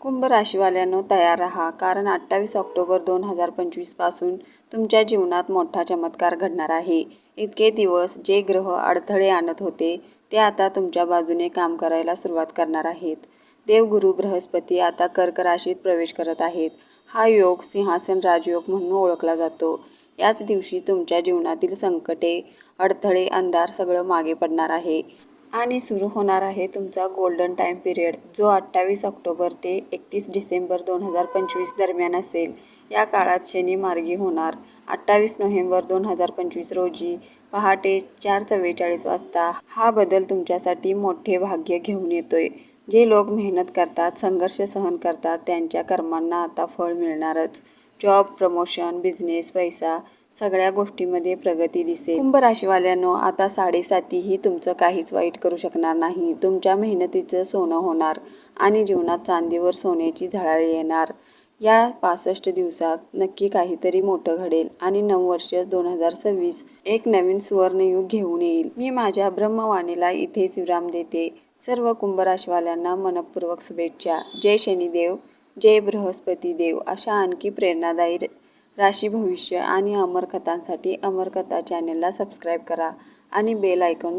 कुंभ राशीवाल्यांनो तयार राहा. कारण अठ्ठावीस ऑक्टोबर दोन हजार पंचवीसपासून तुमच्या जीवनात मोठा चमत्कार घडणार आहे. इतके दिवस जे ग्रह अडथळे आणत होते ते आता तुमच्या बाजूने काम करायला सुरुवात करणार आहेत. देवगुरु बृहस्पती आता कर्क राशीत प्रवेश करत आहेत. हा योग सिंहासन राजयोग म्हणून ओळखला जातो. याच दिवशी तुमच्या जीवनातील संकटे अडथळे अंधार सगळं मागे पडणार आहे. आणि सुरू होणार आहे तुमचा गोल्डन टाईम पिरियड जो अठ्ठावीस ऑक्टोबर ते एकतीस डिसेंबर दोन हजार पंचवीस दरम्यान असेल. या काळात शनी मार्गी होणार. अठ्ठावीस नोव्हेंबर दोन हजार पंचवीस रोजी पहाटे चार चव्वेचाळीस वाजता हा बदल तुमच्यासाठी मोठे भाग्य घेऊन येतोय. जे लोक मेहनत करतात संघर्ष सहन करतात त्यांच्या कर्मांना आता फळ मिळणारच. जॉब प्रमोशन बिझनेस पैसा सगळ्या गोष्टीमध्ये प्रगती दिसेल. कुंभ राशीवाल्यांनो आता साडेसातीही तुमचं काहीच वाईट करू शकणार नाही. तुमच्या मेहनतीचं सोनं होणार आणि जीवनात चांदीवर सोन्याची झळाळी येणार. या पासष्ट दिवसात नक्की काहीतरी मोठं घडेल आणि नववर्ष दोन हजार सव्वीस एक नवीन सुवर्णयुग घेऊन येईल. मी माझ्या ब्रह्मवाणीला इथेच विराम देते. सर्व कुंभ राशीवाल्यांना मनपूर्वक शुभेच्छा. जय शनिदेव जय बृहस्पती देव अशा आणखी प्रेरणादायी राशी भविष्य आणि अमरकथांसाठी अमरकथा चॅनलला चॅनेलला सबस्क्राईब करा आणि बेल ऐकून